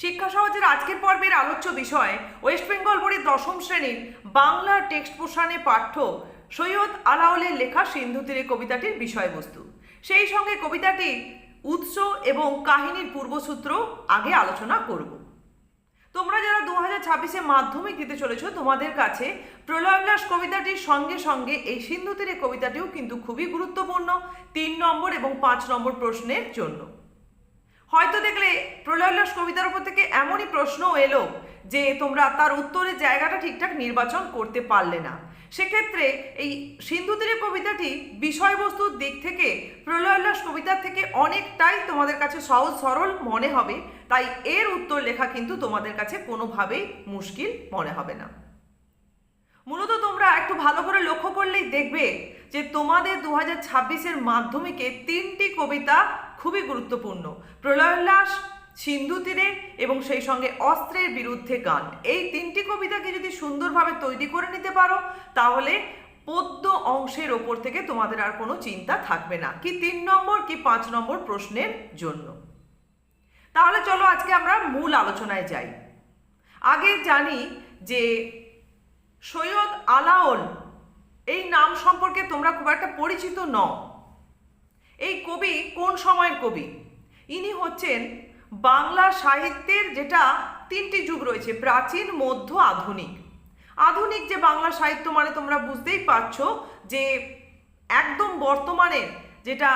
শিক্ষা সমাজের আজকের পর্বের আলোচ্য বিষয় ওয়েস্ট বেঙ্গল বোর্ডের দশম শ্রেণির বাংলা টেক্সট পোষণে পাঠ্য সৈয়দ আলাওলের লেখা সিন্ধু তীরে কবিতাটির বিষয়বস্তু। সেই সঙ্গে কবিতাটি উৎস এবং কাহিনীর পূর্বসূত্র আগে আলোচনা করব। তোমরা যারা দু হাজার ছাব্বিশে মাধ্যমিক দিতে চলেছ, তোমাদের কাছে প্রলয়োল্লাস কবিতাটির সঙ্গে সঙ্গে এই সিন্ধু তীরে কবিতাটিও কিন্তু খুবই গুরুত্বপূর্ণ। তিন নম্বর এবং পাঁচ নম্বর প্রশ্নের জন্য। হয়তো দেখলে প্রলয়োল্লাস কবিতার উপর থেকে এমনই প্রশ্নও এলো যে তোমরা তার উত্তরের জায়গাটা ঠিকঠাক নির্বাচন করতে পারলে না। সেক্ষেত্রে এই সিন্ধু তীরে কবিতাটি বিষয়বস্তুর দিক থেকে প্রলয়োল্লাস কবিতার থেকে অনেকটাই তোমাদের কাছে সহজ সরল মনে হবে, তাই এর উত্তর লেখা কিন্তু তোমাদের কাছে কোনোভাবেই মুশকিল মনে হবে না। মূলত তোমরা একটু ভালো করে লক্ষ্য করলেই দেখবে যে তোমাদের দু হাজার ছাব্বিশের মাধ্যমিকে তিনটি কবিতা খুবই গুরুত্বপূর্ণ। প্রলয়োল্লাস সিন্ধু তীরে এবং সেই সঙ্গে অস্ত্রের বিরুদ্ধে গান। এই তিনটি কবিতাকে যদি সুন্দরভাবে তৈরি করে নিতে পারো, তাহলে পদ্য অংশের ওপর থেকে তোমাদের আর কোনো চিন্তা থাকবে না। কি তিন নম্বর, কি পাঁচ নম্বর প্রশ্নের জন্য। তাহলে চলো আজকে আমরা মূল আলোচনায় যাই। আগে জানি যে সৈয়দ আলাওল এই নাম সম্পর্কে তোমরা খুব একটা পরিচিত নও। এই কবি কোন সময়ের কবি? ইনি হচ্ছেন বাংলা সাহিত্যের যেটা তিনটি যুগ রয়েছে, প্রাচীন, মধ্য, আধুনিক। আধুনিক যে বাংলা সাহিত্য মানে তোমরা বুঝতেই পারছ যে একদম বর্তমানে যেটা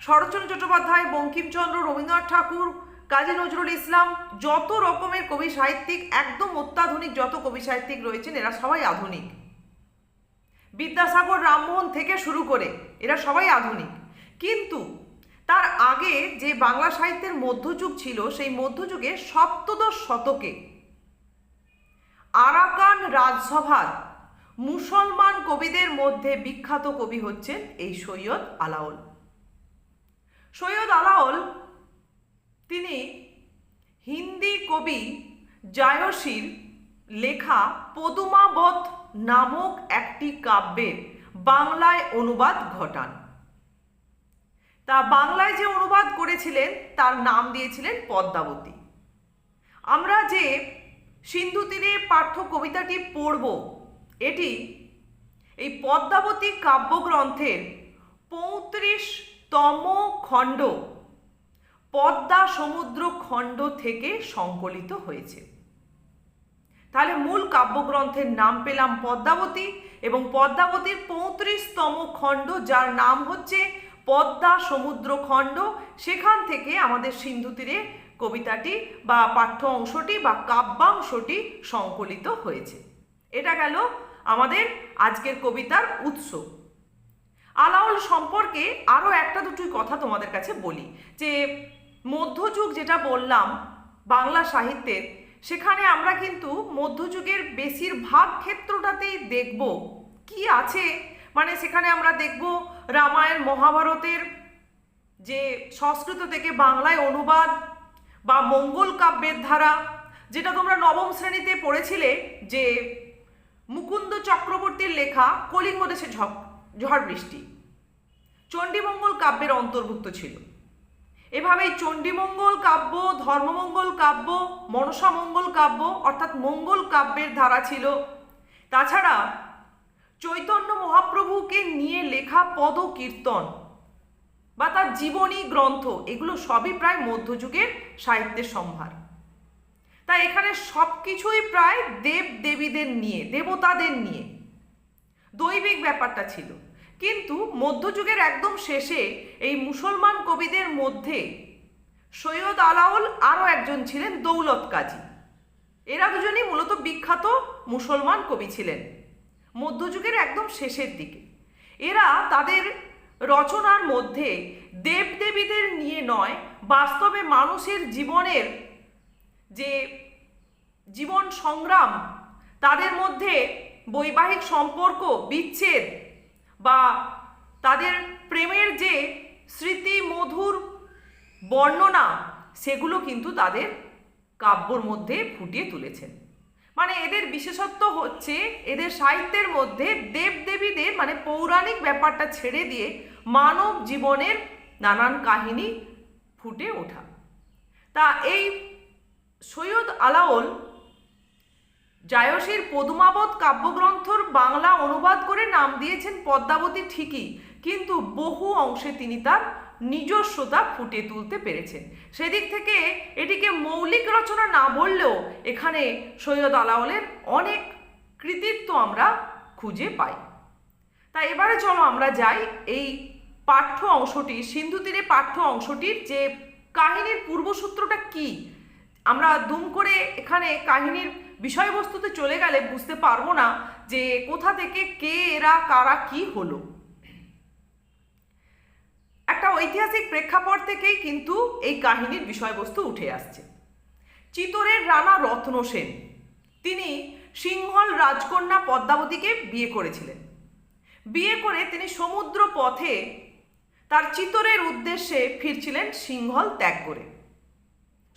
শরৎচন্দ্র চট্টোপাধ্যায়, বঙ্কিমচন্দ্র, রবীন্দ্রনাথ ঠাকুর কাজী নজরুল ইসলাম, যত রকমের কবি সাহিত্যিক, একদম অত্যাধুনিক যত কবি সাহিত্যিক রয়েছেন, এরা সবাই আধুনিক। বিদ্যাসাগর, রামমোহন থেকে শুরু করে এরা সবাই আধুনিক। কিন্তু তার আগে যে বাংলা সাহিত্যের মধ্যযুগ ছিল, সেই মধ্যযুগে সপ্তদশ শতকে আরাকান রাজসভার মুসলমান কবিদের মধ্যে বিখ্যাত কবি হচ্ছেন এই সৈয়দ আলাওল সৈয়দ আলাওল তিনি হিন্দি কবি জায়সীর লেখা পদুমাবত নামক একটি কাব্যের বাংলায় অনুবাদ ঘটান। তা বাংলায় যে অনুবাদ করেছিলেন, তার নাম দিয়েছিলেন পদ্মাবতী। আমরা যে সিন্ধু তীরে পাঠ্য কবিতাটি পড়ব, এটি এই পদ্মাবতী কাব্যগ্রন্থের পঁয়ত্রিশতম খণ্ড। পদ্মা সমুদ্র খণ্ড থেকে সংকলিত হয়েছে। তাহলে মূল কাব্যগ্রন্থের নাম পেলাম পদ্মাবতী এবং পদ্মাবতীর পঁয়ত্রিশতম খণ্ড, যার নাম হচ্ছে পদ্মা সমুদ্র খণ্ড। সেখান থেকে আমাদের সিন্ধু তীরে কবিতাটি বা পাঠ্য অংশটি বা কাব্যাংশটি সংকলিত হয়েছে। এটা গেল আমাদের আজকের কবিতার উৎস। আলাউল সম্পর্কে আরও একটা দুটোই কথা তোমাদের কাছে বলি, যে মধ্যযুগ যেটা বললাম, বাংলা সাহিত্যের, সেখানে আমরা কিন্তু মধ্যযুগের বেশিরভাগ ক্ষেত্রটাতেই দেখব কি আছে। মানে সেখানে আমরা দেখব রামায়ণ, মহাভারতের যে সংস্কৃত থেকে বাংলায় অনুবাদ বা মঙ্গল কাব্যের ধারা, যেটা তোমরা নবম শ্রেণীতে পড়েছিলে, যে মুকুন্দ চক্রবর্তীর লেখা কলিঙ্গ দেশে ঝড় বৃষ্টি। চণ্ডীমঙ্গল কাব্যের অন্তর্ভুক্ত ছিল। এভাবেই চণ্ডীমঙ্গল কাব্য, ধর্মমঙ্গল কাব্য মনসামঙ্গল কাব্য, অর্থাৎ মঙ্গল কাব্যের ধারা ছিল। তাছাড়া চৈতন্য মহাপ্রভুকে নিয়ে লেখা পদ কীর্তন বা তার জীবনী গ্রন্থ, এগুলো সবই প্রায় মধ্যযুগের সাহিত্যের সম্ভার। তাই এখানে সব কিছুই প্রায় দেব দেবীদের নিয়ে, দেবতাদের নিয়ে দৈবিক ব্যাপারটা ছিল। কিন্তু মধ্যযুগের একদম শেষে এই মুসলমান কবিদের মধ্যে সৈয়দ আলাউল আরও একজন ছিলেন দৌলত কাজী। এরা দুজনই মূলত বিখ্যাত মুসলমান কবি ছিলেন মধ্যযুগের একদম শেষের দিকে। এরা তাদের রচনার মধ্যে দেবদেবীদের নিয়ে নয়, বাস্তবে মানুষের জীবনের যে জীবন সংগ্রাম, তাদের মধ্যে বৈবাহিক সম্পর্ক, বিচ্ছেদ বা তাদের প্রেমের যে স্মৃতি, মধুর বর্ণনা, সেগুলো কিন্তু তাদের কাব্যর মধ্যে ফুটিয়ে তুলেছেন। মানে এদের বিশেষত্ব হচ্ছে, এদের সাহিত্যের মধ্যে দেবদেবীদের মানে পৌরাণিক ব্যাপারটা ছেড়ে দিয়ে মানব জীবনের নানান কাহিনী ফুটে ওঠা। তা এই সৈয়দ আলাওল জায়সীর পদুমাবত কাব্যগ্রন্থর বাংলা অনুবাদ করে নাম দিয়েছেন পদ্মাবতী ঠিকই, কিন্তু বহু অংশে তিনি তার নিজস্বতা ফুটিয়ে তুলতে পেরেছেন। সেদিক থেকে এটিকে মৌলিক রচনা না বললেও এখানে সৈয়দ আলাওলের অনেক কৃতিত্ব আমরা খুঁজে পাই। তাই এবারে চলো আমরা যাই এই পাঠ্য অংশটি, সিন্ধু তীরে পাঠ্য অংশটির যে কাহিনীর পূর্বসূত্রটা কি আমরা দুম করে এখানে কাহিনীর বিষয়বস্তুতে চলে গেলে বুঝতে পারব না যে কোথা থেকে কে, এরা, কারা কি হলো। একটা ঐতিহাসিক প্রেক্ষাপট থেকেই কিন্তু এই কাহিনীর বিষয়বস্তু উঠে আসছে। চিতরের রানা রত্ন সেন, তিনি সিংহল রাজকন্যা পদ্মাবতীকে বিয়ে করেছিলেন। বিয়ে করে তিনি সমুদ্র পথে তার চিতরের উদ্দেশ্যে ফিরছিলেন সিংহল ত্যাগ করে।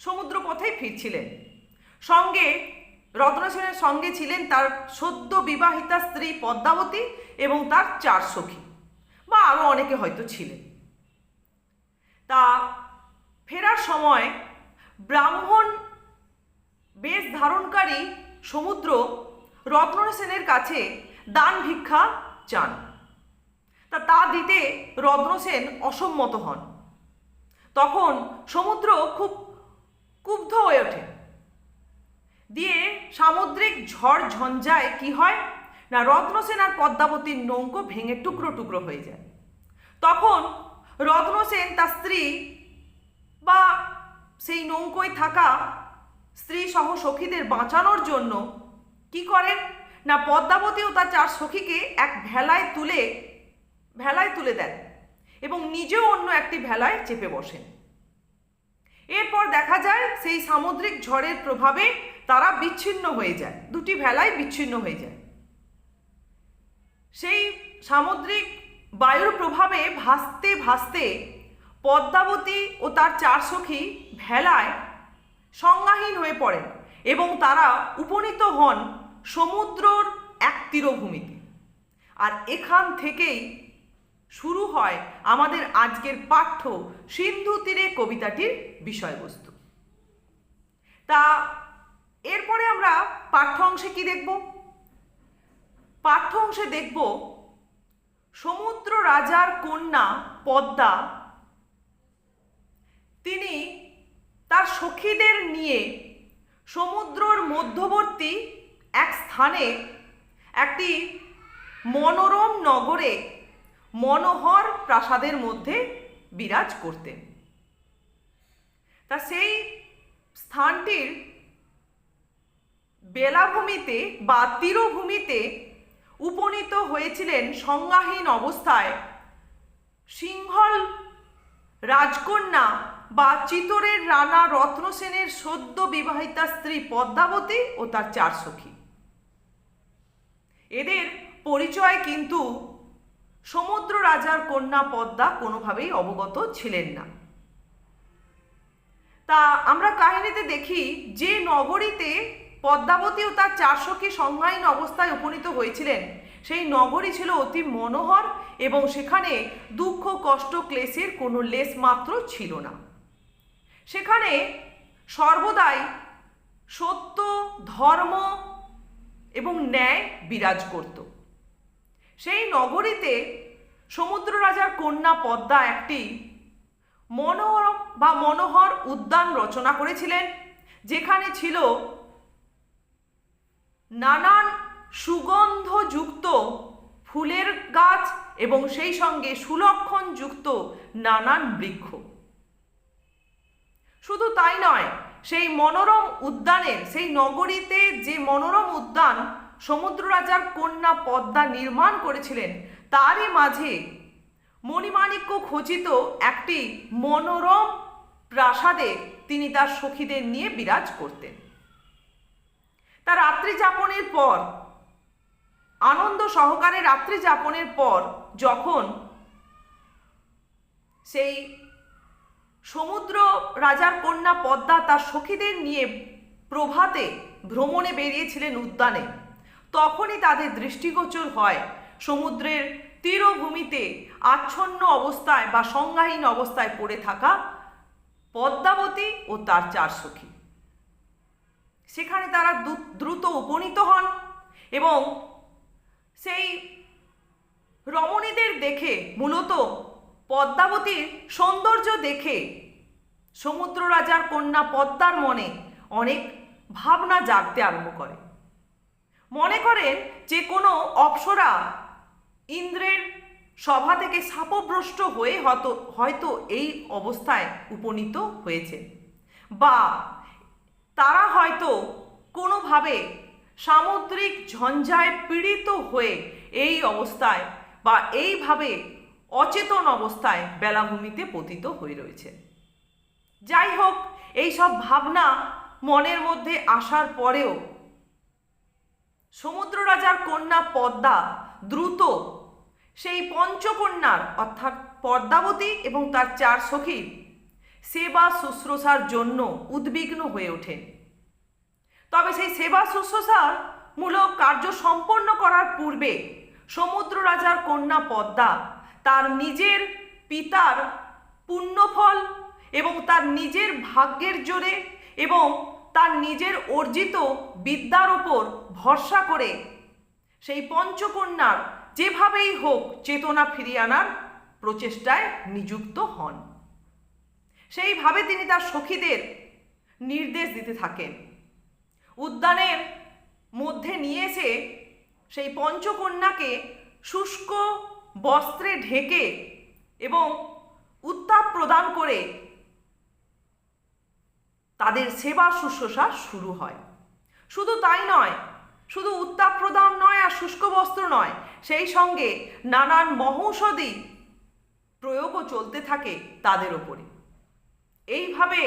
সমুদ্র পথেই ফিরছিলেন। সঙ্গে রত্নসেনের সঙ্গে ছিলেন তার সদ্য বিবাহিতা স্ত্রী পদ্মাবতী এবং তার চার সখী বা আরও অনেকে হয়তো ছিলেন। তা ফেরার সময় ব্রাহ্মণ বেশ ধারণকারী সমুদ্র রত্নসেনের কাছে দান ভিক্ষা চান। তা তা দিতে রত্নসেন অসম্মত হন। তখন সমুদ্র খুব কুব্ধ হয়ে ওঠে। দিয়ে সামুদ্রিক ঝড় ঝঞ্ঝায় কি হয়? না রত্নসেন আর পদ্মাবতীর নৌকো ভেঙে টুকরো টুকরো হয়ে যায়। তখন রত্নসেন তার স্ত্রী বা সেই নৌকোয় থাকা স্ত্রী সহ সখীদের বাঁচানোর জন্য কি করেন? না পদ্মাবতী ও তার চার সখীকে এক ভেলায় তুলে ভেলায় তুলে দেন এবং নিজেও অন্য একটি ভেলায় চেপে বসেন। এরপর দেখা যায় সেই সামুদ্রিক ঝড়ের প্রভাবে তারা বিচ্ছিন্ন হয়ে যায়। দুটি ভেলায় বিচ্ছিন্ন হয়ে যায়। সেই সামুদ্রিক বায়ুর প্রভাবে ভাসতে ভাসতে পদ্মাবতী ও তার চার সখী ভেলায় সংজ্ঞাহীন হয়ে পড়েন এবং তারা উপনীত হন সমুদ্রর এক তীরভূমিতে। আর এখান থেকেই শুরু হয় আমাদের আজকের পাঠ্য সিন্ধু তীরে কবিতাটির বিষয়বস্তু। তা এরপরে আমরা পাঠ্য অংশে কি দেখব? পাঠ্য অংশে দেখব সমুদ্র রাজার কন্যা পদ্মা। তিনি তার সখীদের নিয়ে সমুদ্রর মধ্যবর্তী এক স্থানে একটি মনোরম নগরে মনোহর প্রাসাদের মধ্যে বিরাজ করতেন। তা সেই স্থানটির বেলাভূমিতে বা তীরভূমিতে উপনীত হয়েছিলেন সংজ্ঞাহীন অবস্থায় সিংহল রাজকন্যা বা চিতরের রানা রত্নসেনের সদ্য বিবাহিতা স্ত্রী পদ্মাবতী ও তার চার সখী। এদের পরিচয় কিন্তু সমুদ্র রাজার কন্যা পদ্মা কোনোভাবেই অবগত ছিলেন না। তা আমরা কাহিনীতে দেখি, যে নগরীতে পদ্মাবতী ও তার চার সখী সংজ্ঞাহীন অবস্থায় উপনীত হয়েছিলেন, সেই নগরী ছিল অতি মনোহর এবং সেখানে দুঃখ, কষ্ট, ক্লেশের কোনো লেশ মাত্র ছিল না। সেখানে সর্বদাই সত্য, ধর্ম এবং ন্যায় বিরাজ করত। সেই নগরীতে সমুদ্র রাজার কন্যা পদ্মা একটি মনোরম বা মনোহর উদ্যান রচনা করেছিলেন, যেখানে ছিল নানান সুগন্ধযুক্ত ফুলের গাছ এবং সেই সঙ্গে সুলক্ষণযুক্ত নানান বৃক্ষ। শুধু তাই নয়, সেই মনোরম উদ্যানের, সেই নগরীতে যে মনোরম উদ্যান সমুদ্র রাজার কন্যা পদ্মা নির্মাণ করেছিলেন। তারই মাঝে মণিমাণিক্য খচিত একটি মনোরম প্রাসাদে তিনি তার সখীদের নিয়ে বিরাজ করতেন। তার রাত্রি যাপনের পর, আনন্দ সহকারে রাত্রি যাপনের পর যখন সেই সমুদ্র রাজার কন্যা পদ্মা তার সখীদের নিয়ে প্রভাতে ভ্রমণে বেরিয়েছিলেন উদ্যানে তখনই তাদের দৃষ্টিগোচর হয়। সমুদ্রের তীরভূমিতে আচ্ছন্ন অবস্থায় বা সংজ্ঞাহীন অবস্থায় পড়ে থাকা পদ্মাবতী ও তার চার সখী। সেখানে তারা দ্রুত উপনীত হন এবং সেই রমণীদের দেখে মূলত পদ্মাবতীর সৌন্দর্য দেখে সমুদ্র রাজার কন্যা পদ্মার মনে অনেক ভাবনা জাগতে আরম্ভ করে। মনে করেন যে কোনো অপ্সরা ইন্দ্রের সভা থেকে শাপভ্রষ্ট হয়ে হয়তো হয়তো এই অবস্থায় উপনীত হয়েছে। বা তারা হয়তো কোনোভাবে সামুদ্রিক ঝঞ্ঝায় পীড়িত হয়ে এই অবস্থায় বা এইভাবে অচেতন অবস্থায় বেলাভূমিতে পতিত হয়ে রয়েছে। যাই হোক, এইসব ভাবনা মনের মধ্যে আসার পরেও সমুদ্র রাজার কন্যা পদ্মা দ্রুত সেই পঞ্চকন্যার, অর্থাৎ পদ্মাবতী এবং তার চার সখীর সেবা শুশ্রূষার জন্য উদ্বিগ্ন হয়ে ওঠেন তবে সেই সেবা শুশ্রূষার মূলক কার্য সম্পন্ন করার পূর্বে সমুদ্র রাজার কন্যা পদ্মা তার নিজের পিতার পুণ্যফল এবং তার নিজের ভাগ্যের জোরে এবং তার নিজের অর্জিত বিদ্যার ওপর ভরসা করে সেই পঞ্চকন্যার যেভাবেই হোক চেতনা ফিরিয়ে আনার প্রচেষ্টায় নিযুক্ত হন। সেইভাবে তিনি তার সখীদের নির্দেশ দিতে থাকেন। উদ্যানের মধ্যে নিয়ে এসে সেই পঞ্চকন্যাকে শুষ্ক বস্ত্রে ঢেকে এবং উত্তাপ প্রদান করে তাদের সেবা শুশ্রূষা শুরু হয়। শুধু তাই নয়, শুধু উত্তাপ প্রদান নয় আর শুষ্ক বস্ত্র নয়, সেই সঙ্গে নানান মহৌষধি প্রয়োগও চলতে থাকে তাদের ওপরে। এইভাবে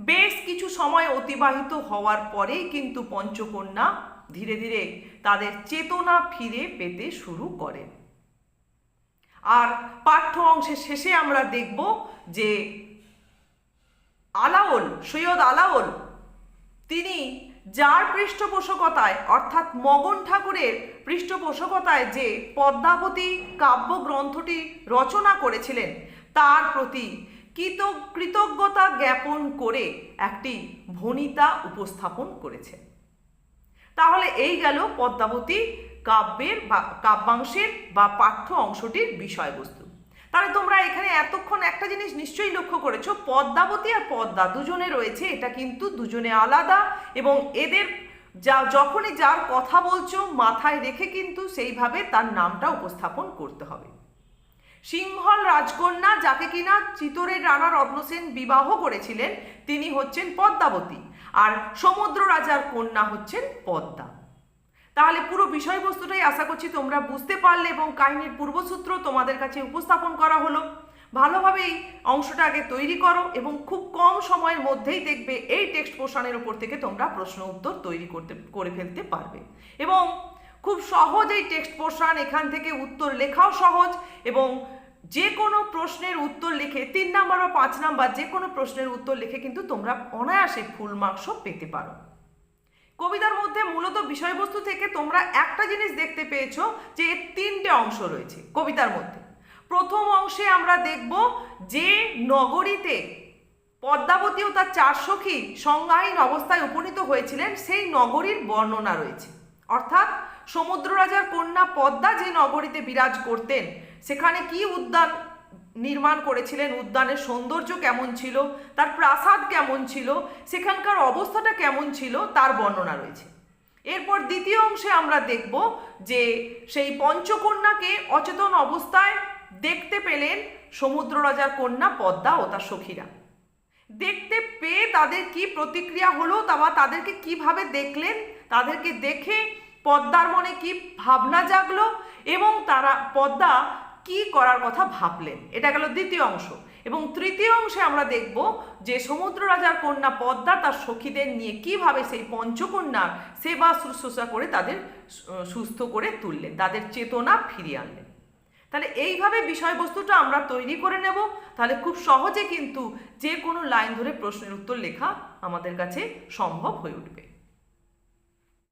বেশ কিছু সময় অতিবাহিত হওয়ার পরেই কিন্তু পঞ্চকন্যা ধীরে ধীরে তাদের চেতনা ফিরে পেতে শুরু করেন। আর পাঠ্য অংশের শেষে আমরা দেখব যে আলাওল, সৈয়দ আলাওল। তিনি যার পৃষ্ঠপোষকতায়, অর্থাৎ মগন ঠাকুরের পৃষ্ঠপোষকতায় যে পদ্মাবতী কাব্যগ্রন্থটি রচনা করেছিলেন, তার প্রতি কৃত কৃতজ্ঞতা জ্ঞাপন করে একটি ভনিতা উপস্থাপন করেছেন। তাহলে এই গেল পদ্মাবতী কাব্যের বা কাব্যাংশের বা পাঠ্য অংশটির বিষয়বস্তু। তাহলে তোমরা এখানে এতক্ষণ একটা জিনিস নিশ্চয়ই লক্ষ্য করেছ, পদ্মাবতী আর পদ্মা, দুজনে রয়েছে, এটা কিন্তু দুজনে আলাদা এবং এদের যা, যখনই যার কথা বলছো মাথায় রেখে কিন্তু সেইভাবে তার নামটা উপস্থাপন করতে হবে। সিংহল রাজকন্যা, যাকে কিনা চিতরের রানা রত্নসেন বিবাহ করেছিলেন, তিনি হচ্ছেন পদ্মাবতী। আর সমুদ্র রাজার কন্যা হচ্ছেন পদ্মা। তাহলে পুরো বিষয়বস্তুটাই আশা করছি তোমরা বুঝতে পারলে এবং কাহিনীর পূর্বসূত্র তোমাদের কাছে উপস্থাপন করা হলো। ভালোভাবেই অংশটা আগে তৈরি করো এবং খুব কম সময়ের মধ্যেই দেখবে এই টেক্সট পোর্শনের উপর থেকে তোমরা প্রশ্ন উত্তর তৈরি করতে, করে ফেলতে পারবে। এবং খুব সহজ এই টেক্সট পোর্শন এখান থেকে উত্তর লেখাও সহজ এবং যে কোনো প্রশ্নের উত্তর লিখে, তিন নাম্বার বা পাঁচ নাম্বার যে কোনো প্রশ্নের উত্তর লিখে কিন্তু তোমরা অনায়াসে ফুল মার্কসও পেতে পারো। কবিতার মধ্যে মূলত বিষয়বস্তু থেকে তোমরা একটা জিনিস দেখতে পেয়েছ যে এর তিনটে অংশ রয়েছে কবিতার মধ্যে। প্রথম অংশে আমরা দেখব যে নগরীতে পদ্মাবতী ও তার চার সখী সংজ্ঞাহীন অবস্থায় উপনীত হয়েছিলেন, সেই নগরীর বর্ণনা রয়েছে। অর্থাৎ সমুদ্র রাজার কন্যা পদ্মা যে নগরীতে বিরাজ করতেন, সেখানে কি উদ্যান নির্মাণ করেছিলেন, উদ্যানের সৌন্দর্য কেমন ছিল, তার প্রাসাদ কেমন ছিল, সেখানকার অবস্থাটা কেমন ছিল, তার বর্ণনা রয়েছে। এরপর দ্বিতীয় অংশে আমরা দেখব যে সেই পঞ্চকন্যাকে অচেতন অবস্থায় দেখতে পেলেন সমুদ্র রাজার কন্যা পদ্মা ও তার সখীরা। দেখতে পেয়ে তাদের কি প্রতিক্রিয়া হলো তা বা তাদেরকে কীভাবে দেখলেন, তাদেরকে দেখে পদ্মার মনে কি ভাবনা জাগলো এবং তারা, পদ্মা কি করার কথা ভাবলেন? এটা গেল দ্বিতীয় অংশ। এবং তৃতীয় অংশে আমরা দেখব যে সমুদ্র রাজার কন্যা পদ্মা তার সখীদের নিয়ে কীভাবে সেই পঞ্চকন্যার সেবা শুশ্রূষা করে তাদের সুস্থ করে তুললেন, তাদের চেতনা ফিরিয়ে আনলেন। তাহলে এইভাবে বিষয়বস্তুটা আমরা তৈরি করে নেব। তাহলে খুব সহজে কিন্তু যে কোনো লাইন ধরে প্রশ্নের উত্তর লেখা আমাদের কাছে সম্ভব হয়ে উঠবে।